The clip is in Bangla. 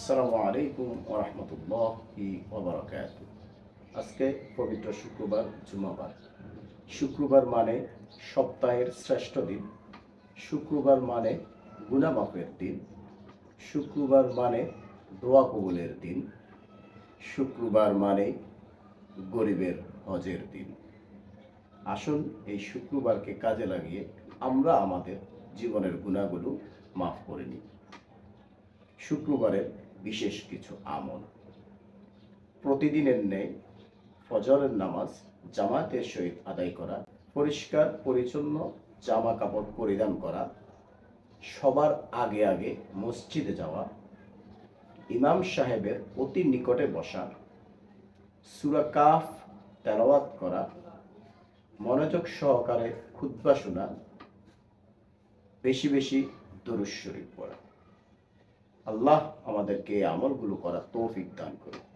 আসসালামু আলাইকুম ওরহমতুল্লাহি ওবরাকাত আজকে পবিত্র শুক্রবার, জুমাবার। শুক্রবার মানে সপ্তাহের শ্রেষ্ঠ দিন। শুক্রবার মানে গুনামাপের দিন। শুক্রবার মানে দোয়া কবুলের দিন। শুক্রবার মানে গরিবের হজের দিন। আসুন এই শুক্রবারকে কাজে লাগিয়ে আমরা আমাদের জীবনের গুণাগুলো মাফ করে নিই। শুক্রবারের বিশেষ কিছু আমল। প্রতিদিনের ন্যায়, ফজরের নামাজ জামাতের সহিত আদায় করা, পরিষ্কার, পরিচ্ছন্ন জামা কাপড় পরিধান করা, সবার আগে আগে মসজিদে যাওয়া, ইমাম সাহেবের অতি নিকটে বসা, সুরা কাফ তেলাওয়াত করা, মনোযোগ সহকারে খুদ্া শোনা, বেশি বেশি দরুদ শরীফ পড়া। আল্লাহ আমাদেরকে আমলগুলো করার তৌফিক দান করুন